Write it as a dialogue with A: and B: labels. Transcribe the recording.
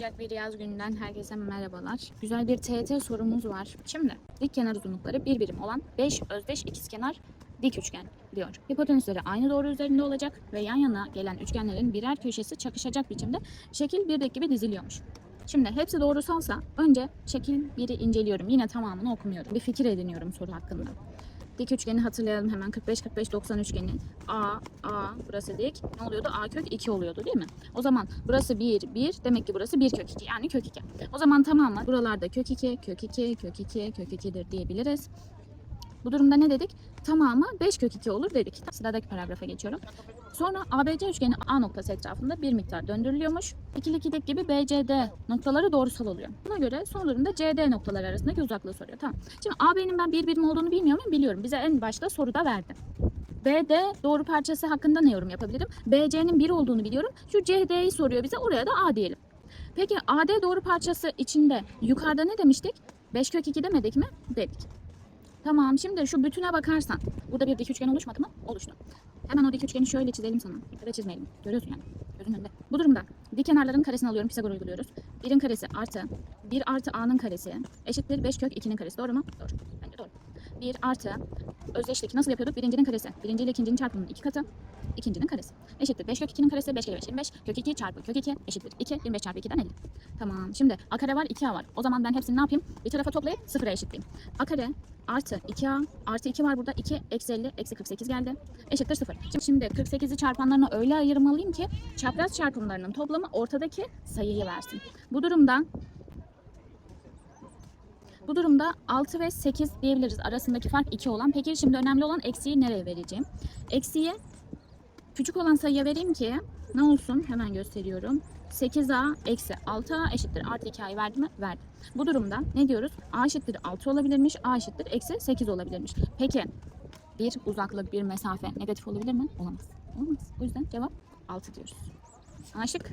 A: Sıcak bir yaz gününden herkese merhabalar. Güzel bir TET sorumuz var. Şimdi dik kenar uzunlukları bir birim olan 5 özdeş ikizkenar dik üçgen diyor. Hipotenüsleri aynı doğru üzerinde olacak ve yan yana gelen üçgenlerin birer köşesi çakışacak biçimde şekil 1'deki gibi diziliyormuş. Şimdi hepsi doğrusalsa önce şekil 1'i inceliyorum. Yine tamamını okumuyorum. Bir fikir ediniyorum soru hakkında. Dik üçgeni hatırlayalım hemen 45 45 90 üçgeni. A A burası dik. Ne oluyordu? A kök 2 oluyordu değil mi? O zaman burası 1 1 demek ki burası 1 kök 2 yani kök 2. O zaman tamamı buralarda kök 2 kök 2 kök 2 kök 2'dir diyebiliriz. Bu durumda ne dedik? Tamamı 5 kök 2 olur dedik. Sıradaki paragrafa geçiyorum. Sonra ABC üçgeni A noktası etrafında bir miktar döndürülüyormuş. İkili dik gibi BCD noktaları doğrusal oluyor. Buna göre durumda CD noktaları arasındaki uzaklığı soruyor. Tamam. Şimdi AB'nin ben bir birim olduğunu bilmiyor muyum? Biliyorum. Bize en başta soruda verdi. BD doğru parçası hakkında ne yorum yapabilirim? BC'nin 1 olduğunu biliyorum. Şu CD'yi soruyor bize. Oraya da A diyelim. Peki AD doğru parçası içinde yukarıda ne demiştik? 5 kök 2 demedik mi? Dedik. Tamam şimdi şu bütüne bakarsan burada bir dik üçgen oluşmadı mı? Oluştu. Hemen o dik üçgeni şöyle çizelim sana. Ya da çizmeyelim. Görüyorsun yani. Gözünün önünde. Bu durumda dik kenarların karesini alıyorum. Pisagor uyguluyoruz. 1'in karesi artı 1 artı a'nın karesi eşittir 5 kök 2'nin karesi. Doğru mu? Doğru. Bence doğru. 1 artı özdeşlik nasıl yapıyorduk? Birincinin karesi. Birinci ile ikincinin çarpımının iki katı. İkincinin karesi. Eşittir 5 kök 2'nin karesi. 5 kere 5 25. Kök 2 çarpı kök 2 eşittir 2. 25 çarpı 2'den 50. Tamam. Şimdi a kare var 2a var. O zaman ben hepsini ne yapayım? Bir tarafa toplayıp sıfıra eşitleyeyim. a kare artı 2a artı 2 var burada. 2 eksi 50 eksi 48 geldi. Eşittir 0. Şimdi 48'i çarpanlarına öyle ayırmalıyım ki çapraz çarpımlarının toplamı ortadaki sayıyı versin. Bu durumda bu durumda 6 ve 8 diyebiliriz. Arasındaki fark 2 olan. Peki şimdi önemli olan eksiği nereye vereceğim? Eksiği küçük olan sayıya vereyim ki ne olsun? Hemen gösteriyorum. 8a eksi 6a eşittir. Artı 2a'yı verdi mi? Verdi. Bu durumda ne diyoruz? a eşittir 6 olabilirmiş. a eşittir eksi 8 olabilirmiş. Peki bir uzaklık, bir mesafe negatif olabilir mi? Olamaz. Olamaz. O yüzden cevap 6 diyoruz. Anlaştık.